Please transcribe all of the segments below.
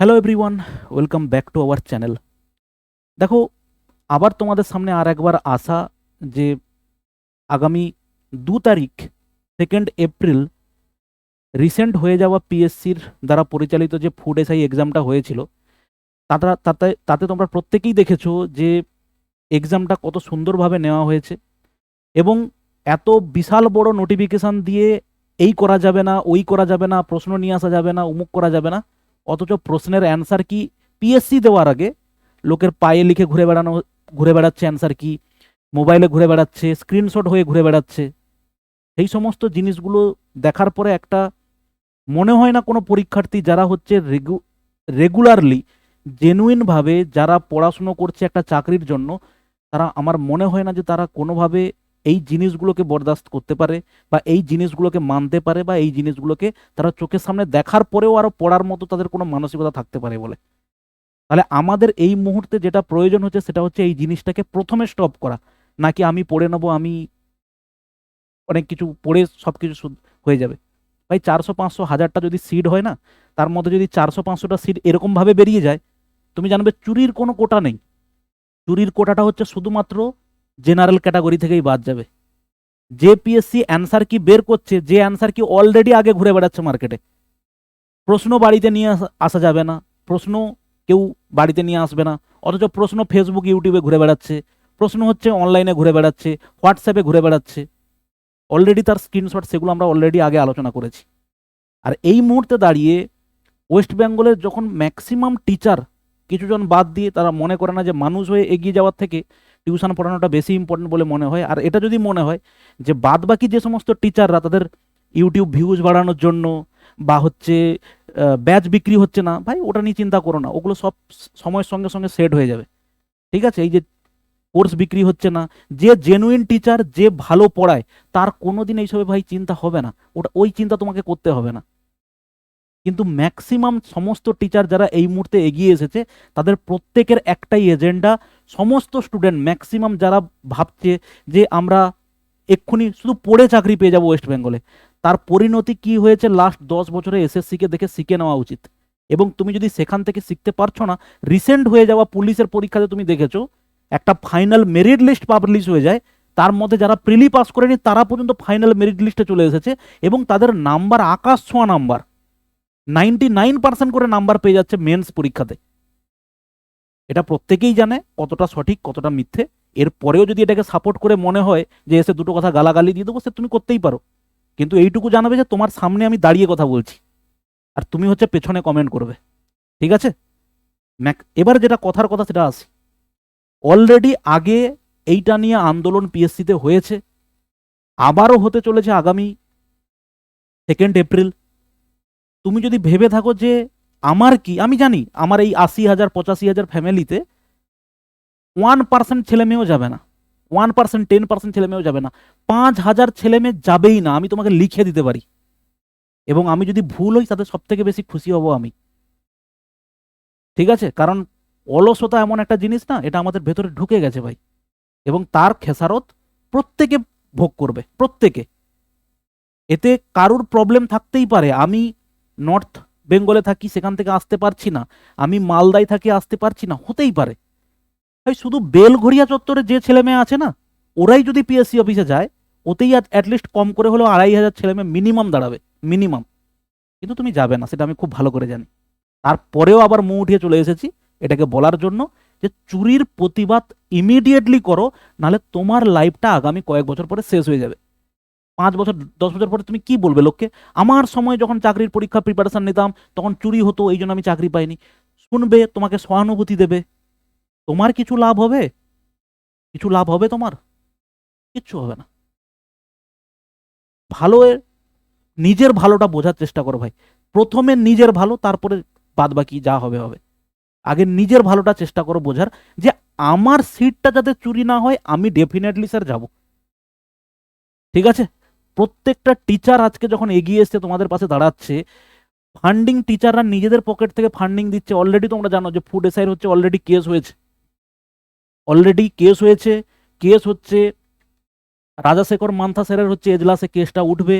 Hello everyone welcome back to our channel দেখো, আবার তোমাদের সামনে আর একবার আসা যে আগামী দু তারিখ সেকেন্ড এপ্রিল রিসেন্ট হয়ে যাওয়া পিএসসির দ্বারা পরিচালিত যে ফুড এসআই এক্সামটা হয়েছিল, তাতে তাতে তাতে তোমরা প্রত্যেকেই দেখেছ যে এক্সামটা কত সুন্দরভাবে নেওয়া হয়েছে এবং এত বিশাল বড় নোটিফিকেশান দিয়ে এই করা যাবে না, ওই করা যাবে না, প্রশ্ন নিয়ে আসা যাবে না উমুক করা যাবে না। অথচ প্রশ্নের অ্যান্সার কি? পিএসসি দেওয়ার আগে লোকের পায়ে লিখে ঘুরে বেড়ানো, ঘুরে বেড়াচ্ছে অ্যান্সার কি? মোবাইলে ঘুরে বেড়াচ্ছে, স্ক্রিনশট হয়ে ঘুরে বেড়াচ্ছে। এই সমস্ত জিনিসগুলো দেখার পরে একটা মনে হয় না কোনো পরীক্ষার্থী যারা হচ্ছে রেগু রেগুলারলি জেনুইনভাবে যারা পড়াশুনো করছে একটা চাকরির জন্য, তারা আমার মনে হয় না যে তারা কোনোভাবে এই জিনিসগুলোকে বরদাস্ত করতে পারে বা এই জিনিসগুলোকে মানতে পারে বা এই জিনিসগুলোকে তারা চোখের সামনে দেখার পরেও আরও পড়ার মতো তাদের কোনো মানসিকতা থাকতে পারে বলে। তাহলে আমাদের এই মুহূর্তে যেটা প্রয়োজন হচ্ছে সেটা হচ্ছে এই জিনিসটাকে প্রথমে স্টপ করা। নাকি আমি পড়ে নেব, আমি অনেক কিছু পড়ে সব কিছু হয়ে যাবে। ভাই চারশো, পাঁচশো, হাজারটা যদি সিড হয় না, তার মধ্যে যদি চারশো, পাঁচশোটা সিড এরকমভাবে বেরিয়ে যায়, তুমি জানবে চুরির কোনো কোটা নেই। চুরির কোটাটা হচ্ছে শুধুমাত্র জেনারেল ক্যাটাগরি থেকেই বাদ যাবে। যে পিএসসি অ্যান্সার কি বের করছে? যে অ্যান্সার কি অলরেডি আগে ঘুরে বেড়াচ্ছে মার্কেটে প্রশ্ন বাড়িতে নিয়ে আসা- যাবে না। প্রশ্ন কেউ বাড়িতে নিয়ে আসবে না। অথচ প্রশ্ন ফেসবুক ইউটিউবে ঘুরে বেড়াচ্ছে। প্রশ্ন হচ্ছে অনলাইনে ঘুরে বেড়াচ্ছে হোয়াটসঅ্যাপে ঘুরে বেড়াচ্ছে। অলরেডি তার স্ক্রিনশট সেগুলো আমরা অলরেডি আগে আলোচনা করেছি। আর এই মুহূর্তে দাঁড়িয়ে ওয়েস্ট বেঙ্গলের যখন ম্যাক্সিমাম টিচার কিছুজন বাদ দিয়ে তারা মনে করে না যে মানুষ হয়ে এগিয়ে যাওয়ার থেকে টিউশন পড়ানোটা বেশি ইম্পর্টেন্ট বলে মনে হয়। আর এটা যদি মনে হয় যে বাদ বাকি যে সমস্ত টিচাররা তাদের ইউটিউব ভিউজ বাড়ানোর জন্য বা হচ্ছে ব্যাচ বিক্রি হচ্ছে না, ভাই ওটা নিয়ে চিন্তা করো না। ওগুলো সব সময়ের সঙ্গে সঙ্গে সেট হয়ে যাবে। ঠিক আছে? এই যে কোর্স বিক্রি হচ্ছে না, যে জেনুইন টিচার যে ভালো পড়ায়, তার কোনো দিন এইসবে ভাই চিন্তা হবে না। ওটা, ওই চিন্তা তোমাকে করতে হবে না। কিন্তু ম্যাক্সিমাম সমস্ত টিচার যারা এই মুহূর্তে এগিয়ে এসেছে, তাদের প্রত্যেকের একটাই এজেন্ডা সমস্ত স্টুডেন্ট ম্যাক্সিমাম যারা ভাবছে যে আমরা এক্ষুনি শুধু পড়ে চাকরি পেয়ে যাব ওয়েস্ট বেঙ্গলে তার পরিণতি কি হয়েছে লাস্ট দশ বছরে এসএসসিকে দেখে শিখে নেওয়া উচিত? এবং তুমি যদি সেখান থেকে শিখতে পারছ না রিসেন্ট হয়ে যাওয়া পুলিশের পরীক্ষাতে তুমি দেখেছ, একটা ফাইনাল মেরিট লিস্ট পাবলিশ হয়ে যায়, তার মধ্যে যারা প্রিলি পাস করেনি, তারা পর্যন্ত ফাইনাল মেরিট লিস্টে চলে এসেছে, এবং তাদের নাম্বার আকাশ ছোঁয়া নাম্বার নাইনটি নাইন পার্সেন্ট করে নাম্বার পেয়ে যাচ্ছে মেন্স পরীক্ষাতে। এটা প্রত্যেকেই জানে কতটা সঠিক, কতটা মিথ্যে। এর পরেও যদি এটাকে সাপোর্ট করে মনে হয় যে এসে দুটো কথা গালাগালি দিয়ে দেবো, সে তুমি করতেই পারো। কিন্তু এইটুকু জানাবে যে তোমার সামনে আমি দাঁড়িয়ে কথা বলছি। আর তুমি হচ্ছে পেছনে কমেন্ট করবে। ঠিক আছে? ম্যাক, এবার যেটা কথার কথা সেটা আসি। অলরেডি আগে এইটা নিয়ে আন্দোলন পিএসসিতে হয়েছে। আবারও হতে চলেছে আগামী সেকেন্ড এপ্রিল তুমি যদি ভেবে থাকো যে আমার কি, আমি জানি, আমার এই আশি হাজার, পঁচাশি হাজার ফ্যামিলিতে ওয়ান পার্সেন্ট ছেলে মেয়েও যাবে না। ওয়ান পার্সেন্ট টেন পার্সেন্ট ছেলে মেয়েও যাবে না। পাঁচ হাজার ছেলে মেয়ে যাবেই না, আমি তোমাকে লিখে দিতে পারি। এবং আমি যদি ভুল হই, তাতে সব থেকে বেশি খুশি হব আমি। ঠিক আছে? কারণ অলসতা এমন একটা জিনিস না, এটা আমাদের ভেতরে ঢুকে গেছে ভাই। এবং তার খেসারত প্রত্যেকে ভোগ করবে, প্রত্যেকে। এতে কারুর প্রবলেম থাকতেই পারে। আমি নর্থ বেঙ্গলে থাকি, সেখান থেকে আসতে পারছি না। আমি মালদায় থাকি, আসতে পারছি না। হতেই পারে। ভাই, শুধু বেলঘড়িয়া চত্বরে যে ছেলে মেয়ে আছে না, ওরাই যদি পিএসসি অফিসে যায়, ওতেই অ্যাটলিস্ট কম করে হলেও আড়াই হাজার ছেলে মেয়ে মিনিমাম দাঁড়াবে। মিনিমাম কিন্তু তুমি যাবে না, সেটা আমি খুব ভালো করে জানি। তারপরেও আবার মুখ উঠিয়ে চলে এসেছি এটাকে বলার জন্য যে চুরির প্রতিবাদ ইমিডিয়েটলি করো, নাহলে তোমার লাইফটা আগামী কয়েক বছর পরে শেষ হয়ে যাবে। পাঁচ বছর, দশ বছর পরে তুমি কি বলবে লোককে? আমার সময় যখন চাকরির পরীক্ষা প্রিপারেশান নিতাম, তখন চুরি হতো, এই জন্য আমি চাকরি পাইনি। শুনবে, তোমাকে সহানুভূতি দেবে। তোমার কিছু লাভ হবে? কিছু লাভ হবে তোমার? কিচ্ছু হবে না। ভালো নিজের ভালোটা বোঝার চেষ্টা করো ভাই। প্রথমে নিজের ভালো, তারপরে বাদ বাকি যা হবে হবে। আগে নিজের ভালোটা চেষ্টা করো বোঝার যে আমার সিটটা যাতে চুরি না হয়, আমি ডেফিনেটলি স্যার যাব। ঠিক আছে? প্রত্যেকটা টিচার আজকে যখন এগিয়ে এসছে তোমাদের পাশে দাঁড়াচ্ছে ফান্ডিং টিচাররা নিজেদের পকেট থেকে ফান্ডিং দিচ্ছে। অলরেডি তোমরা জানো যে ফুড এসআইয়ের হচ্ছে অলরেডি কেস হয়েছে। অলরেডি কেস হয়েছে। কেস হচ্ছে রাজাশেখর মান্থা স্যারের হচ্ছে এজলাসে কেসটা উঠবে।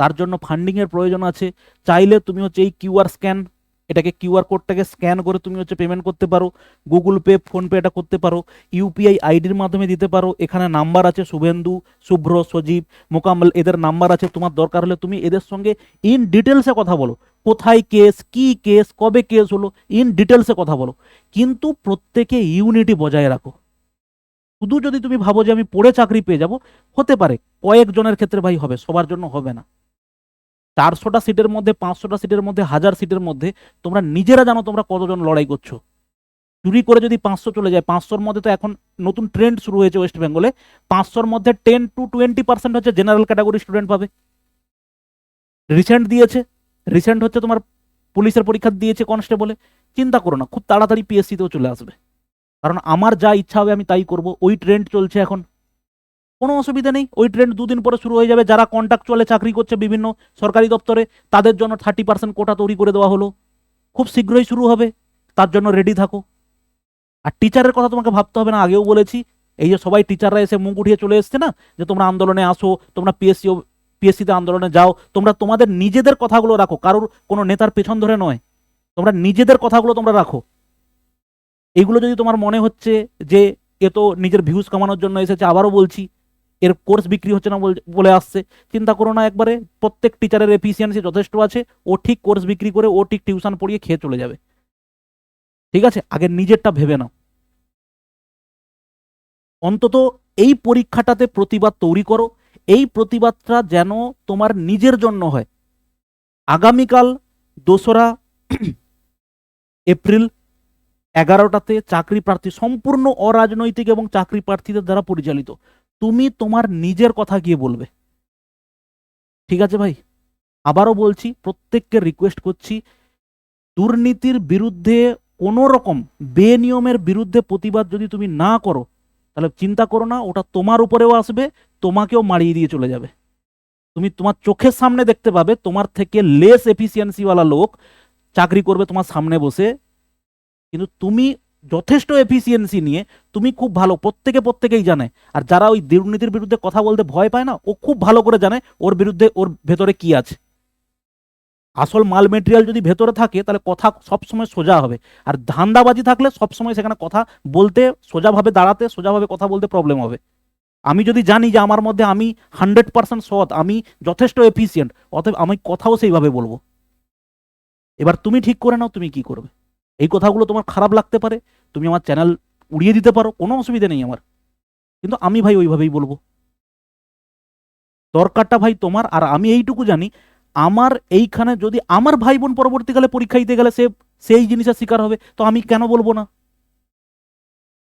তার জন্য ফান্ডিংয়ের প্রয়োজন আছে। চাইলে তুমি হচ্ছে এই কিউআর স্ক্যান এটাকে কিউআর কোডটাকে স্ক্যান করে তুমি হচ্ছে পেমেন্ট করতে পারো। গুগল পে ফোনপে এটা করতে পারো। ইউপিআই আইডির মাধ্যমে দিতে পারো। এখানে নাম্বার আছে শুভেন্দু, শুভ্র, সজীব, মোকাম্মল, এদের নাম্বার আছে। তোমার দরকার হলে তুমি এদের সঙ্গে ইন ডিটেলসে কথা বলো। কোথায় কেস কি কেস কবে কেস হলো ইন ডিটেলসে কথা বলো। কিন্তু প্রত্যেকে ইউনিটি বজায় রাখো। শুধু যদি তুমি ভাবো যে আমি পড়ে চাকরি পেয়ে যাব, হতে পারে। কয়েকজনের ক্ষেত্রে ভাই হবে, সবার জন্য হবে না। চারশোটা সিটের মধ্যে, পাঁচশোটা সিটের মধ্যে, হাজার সিটের মধ্যে, তোমরা নিজেরা জানো তোমরা কতজন লড়াই করছ। চুরি করে যদি পাঁচশো চলে যায়, পাঁচশোর মধ্যে তো এখন নতুন ট্রেন্ড শুরু হয়েছে ওয়েস্ট বেঙ্গলে পাঁচশোর মধ্যে টেন টু টোয়েন্টি পার্সেন্ট হচ্ছে জেনারেল ক্যাটাগরি স্টুডেন্ট পাবে। রিসেন্ট দিয়েছে। রিসেন্ট হচ্ছে তোমার পুলিশের পরীক্ষা দিয়েছে কনস্টেবলে চিন্তা করো না, খুব তাড়াতাড়ি পিএসসিতেও চলে আসবে। কারণ আমার যা ইচ্ছা হবে আমি তাই করব। ওই ট্রেন্ড চলছে এখন। কোনো অসুবিধা নেই। ওই ট্রেন্ড দুদিন পরে শুরু হয়ে যাবে। যারা কন্ট্রাকচুয়ালে চাকরি করছে বিভিন্ন সরকারি দপ্তরে, তাদের জন্য থার্টি পার্সেন্ট কোটা তৈরি করে দেওয়া হলো। খুব শীঘ্রই শুরু হবে। তার জন্য রেডি থাকো। আর টিচারের কথা তোমাকে ভাবতে হবে না। আগেও বলেছি, এই যে সবাই টিচাররা এসে মুখ উঠিয়ে চলে এসছে না, যে তোমরা আন্দোলনে আসো, তোমরা পিএসসি পিএসসিতে আন্দোলনে যাও, তোমরা তোমাদের নিজেদের কথাগুলো রাখো। কারোর কোনো নেতার পেছন ধরে নয়। তোমরা নিজেদের কথাগুলো তোমরা রাখো। এগুলো যদি তোমার মনে হচ্ছে যে, এ তো নিজের ভিউজ কামানোর জন্য এসেছে, আবারও বলছি এর কোর্স বিক্রি হচ্ছে না বল- আসছে। চিন্তা করো না, একবারে প্রত্যেক টিচারের এফিসিয়েন্সি যথেষ্ট আছে, ও ঠিক কোর্স বিক্রি করে, ও ঠিক টিউশন পড়িয়ে খেয়ে চলে যাবে। ঠিক আছে? আগে নিজেরটা ভেবে নাও। অন্তত এই পরীক্ষাটাতে প্রতিবাদ তৈরি করো। এই প্রতিবাদটা যেন তোমার নিজের জন্য হয়। আগামীকাল দোসরা এপ্রিল এগারোটাতে চাকরি প্রার্থী, সম্পূর্ণ অরাজনৈতিক এবং চাকরি প্রার্থীদের দ্বারা পরিচালিত। তুমি তোমার নিজের কথা গিয়ে বলবে। ঠিক আছে ভাই? আবারও বলছি, প্রত্যেককে রিকোয়েস্ট করছি, দুর্নীতির বিরুদ্ধে কোনো রকম বেনিয়মের বিরুদ্ধে প্রতিবাদ যদি তুমি না করো, তাহলে চিন্তা করো না, ওটা তোমার উপরেও আসবে, তোমাকেও মারিয়ে দিয়ে চলে যাবে। তুমি তোমার চোখের সামনে দেখতে পাবে, তোমার থেকে লেস এফিসিয়েন্সিওয়ালা লোক চাকরি করবে তোমার সামনে বসে। কিন্তু তুমি যথেষ্ট এফিসিয়েন্সি নিয়ে তুমি খুব ভালো, প্রত্যেকে প্রত্যেকেই জানে। আর যারা ওই দুর্নীতির বিরুদ্ধে কথা বলতে ভয় পায় না, ও খুব ভালো করে জানে ওর বিরুদ্ধে ওর ভেতরে কি আছে। আসল মাল মেটেরিয়াল যদি ভেতরে থাকে, তাহলে কথা সবসময় সোজা হবে। আর ধান্দাবাজি থাকলে সবসময় সেখানে কথা বলতে সোজাভাবে দাঁড়াতে, সোজাভাবে কথা বলতে প্রবলেম হবে। আমি যদি জানি যে আমার মধ্যে আমি হান্ড্রেড পার্সেন্ট সৎ, আমি যথেষ্ট এফিসিয়েন্ট অতএব আমি কথাও সেইভাবে বলব। এবার তুমি ঠিক করে নাও, তুমি কি করবে? এই কথাগুলো তোমার খারাপ লাগতে পারে, তুমি আমার চ্যানেল উড়িয়ে দিতে পারো, কোনো অসুবিধা নেই আমার। কিন্তু আমি ভাই ওইভাবেই বলব। দরকারটা ভাই তোমার, আর আমি এইটুকু জানি, আমার এইখানে যদি আমার ভাই বোন পরবর্তীকালে পরীক্ষা দিতে গেলে সে, সেই জিনিসের শিকার হবে, তো আমি কেন বলব না?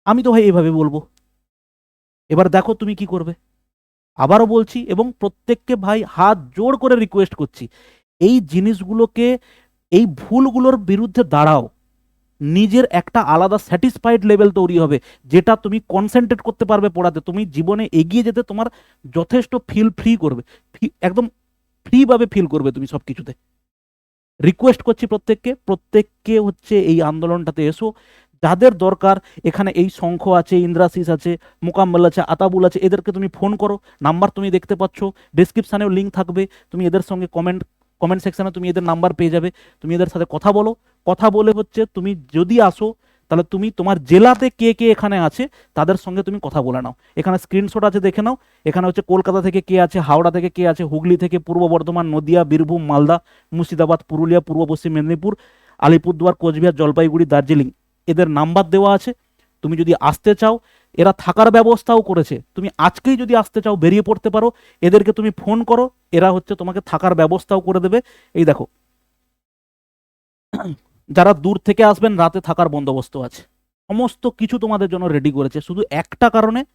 আমি তো ভাই এইভাবে বলব। এবার দেখো তুমি কি করবে। আবারও বলছি এবং প্রত্যেককে ভাই হাত জোড় করে রিকোয়েস্ট করছি, এই জিনিসগুলোকে, এই ভুলগুলোর বিরুদ্ধে দাঁড়াও। নিজের একটা আলাদা স্যাটিসফাইড লেভেল তৈরি হবে, যেটা তুমি কনসেন্ট্রেট করতে পারবে পড়াতে। তুমি জীবনে এগিয়ে যেতে তোমার যথেষ্ট ফিল ফ্রি করবে। একদম ফ্রিভাবে ফিল করবে তুমি সব কিছুতে রিকোয়েস্ট করছি প্রত্যেককে প্রত্যেককে হচ্ছে এই আন্দোলনটাতে এসো। যাদের দরকার, এখানে এই শঙ্খ আছে, ইন্দ্রাশিস আছে, মোকাম্মল আছে, আতাবুল আছে, এদেরকে তুমি ফোন করো। নাম্বার তুমি দেখতে পাচ্ছ ডিসক্রিপশানেও লিঙ্ক থাকবে। তুমি এদের সঙ্গে কমেন্ট কমেন্ট সেকশনে তুমি এদের নাম্বার পেয়ে যাবে। তুমি এদের সাথে কথা বলো। কথা বলে হচ্ছে তুমি যদি আসো, তাহলে তুমি তোমার জেলাতে কে কে এখানে আছে, তাদের সঙ্গে তুমি কথা বলে নাও। এখানে স্ক্রিনশট আছে দেখে নাও। এখানে হচ্ছে কলকাতা থেকে কে আছে, হাওড়া থেকে কে আছে, হুগলি থেকে পূর্ব বর্ধমান, নদিয়া, বীরভূম, মালদা, মুর্শিদাবাদ, পুরুলিয়া, পূর্ব পশ্চিম মেদিনীপুর, আলিপুরদুয়ার, কোচবিহার, জলপাইগুড়ি, দার্জিলিং। এদের নাম্বার দেওয়া আছে। তুমি যদি আসতে চাও এরা থাকার ব্যবস্থাও করেছে। তুমি আজকেই যদি আসতে চাও, বেরিয়ে পড়তে পারো, এদেরকে তুমি ফোন করো, এরা হচ্ছে তোমাকে থাকার ব্যবস্থাও করে দেবে। এই দেখো। যারা দূর থেকে আসবেন, রাতে থাকার বন্দোবস্ত আছে। সমস্ত কিছু তোমাদের জন্য রেডি করেছে। শুধু একটা কারণে,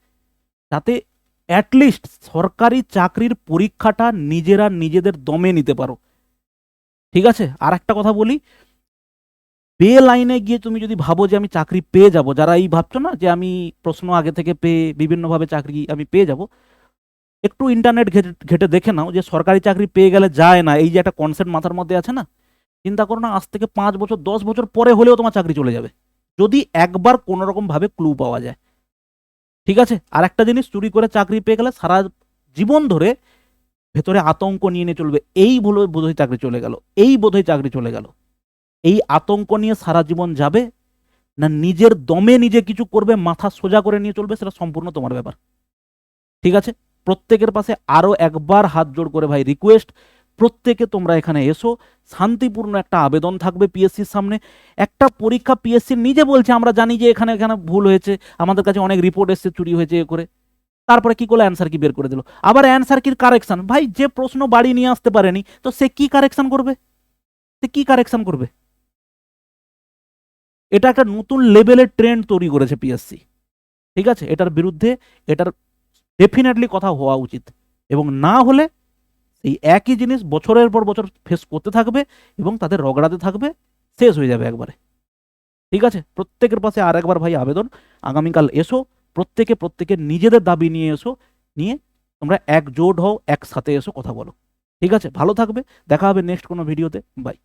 যাতে অ্যাটলিস্ট সরকারি চাকরির পরীক্ষাটা নিজেরা নিজেদের দমে নিতে পারো। ঠিক আছে? আর একটা কথা বলি বে লাইনে গিয়ে তুমি যদি ভাবো যে আমি চাকরি পেয়ে যাব, যারা এই ভাবছ না যে আমি প্রশ্ন আগে থেকে পেয়ে বিভিন্নভাবে চাকরি আমি পেয়ে যাব, একটু ইন্টারনেট ঘেটে দেখে নাও যে সরকারি চাকরি পেয়ে গেলে যায় না। এই যে একটা কনসেপ্ট মাথার মধ্যে আছে না? চিন্তা করো না, আজ থেকে পাঁচ বছর, দশ বছর পরে হলেও তোমার চাকরি চলে যাবে। যদি একবার কোনো রকম ভাবে ক্লু পাওয়া যায়। ঠিক আছে? আর একটা জিনিস, চুরি করে চাকরি পেয়ে গেলে সারা জীবন ধরে ভেতরে আতঙ্ক নিয়ে নিয়ে চলবে। এই বলে বোধহয় চাকরি চলে গেল। এই বোধহয় চাকরি চলে গেল। এই আতঙ্ক নিয়ে সারা জীবন যাবে? না নিজের দমে নিজে কিছু করবে, মাথা সোজা করে নিয়ে চলবে? সেটা সম্পূর্ণ তোমার ব্যাপার। ঠিক আছে? প্রত্যেকের পাশে আরও একবার হাত জোড় করে ভাই রিকোয়েস্ট প্রত্যেকে তোমরা এখানে এসো। শান্তিপূর্ণ একটা আবেদন থাকবে পিএসসির সামনে। একটা পরীক্ষা পিএসসি নিজে বলছে, আমরা জানি যে এখানে এখানে ভুল হয়েছে, আমাদের কাছে অনেক রিপোর্ট এসছে, চুরি হয়েছে, এ করে। তারপরে কি করল? অ্যান্সার কি বের করে দিল। আবার অ্যান্সার কির কারেকশন ভাই, যে প্রশ্ন বাড়ি নিয়ে আসতে পারেনি, তো সে কি কারেকশন করবে? সে কি কারেকশন করবে? এটা একটা নতুন লেভেলের ট্রেন্ড তৈরি করেছে পিএসসি ঠিক আছে? এটার বিরুদ্ধে এটার ডেফিনেটলি কথা হওয়া উচিত। এবং না হলে এই একই জিনিস বছরের পর বছর ফেস করতে থাকবে এবং তাদের রগড়াতে থাকবে, শেষ হয়ে যাবে একবারে। ঠিক আছে? প্রত্যেকের পাশে আর একবার ভাই আবেদন। আগামীকাল এসো, প্রত্যেকে প্রত্যেকের নিজেদের দাবি নিয়ে এসো, নিয়ে তোমরা একজোট হও, একসাথে এসো, কথা বলো। ঠিক আছে? ভালো থাকবে। দেখা হবে নেক্সট কোনো ভিডিওতে বাই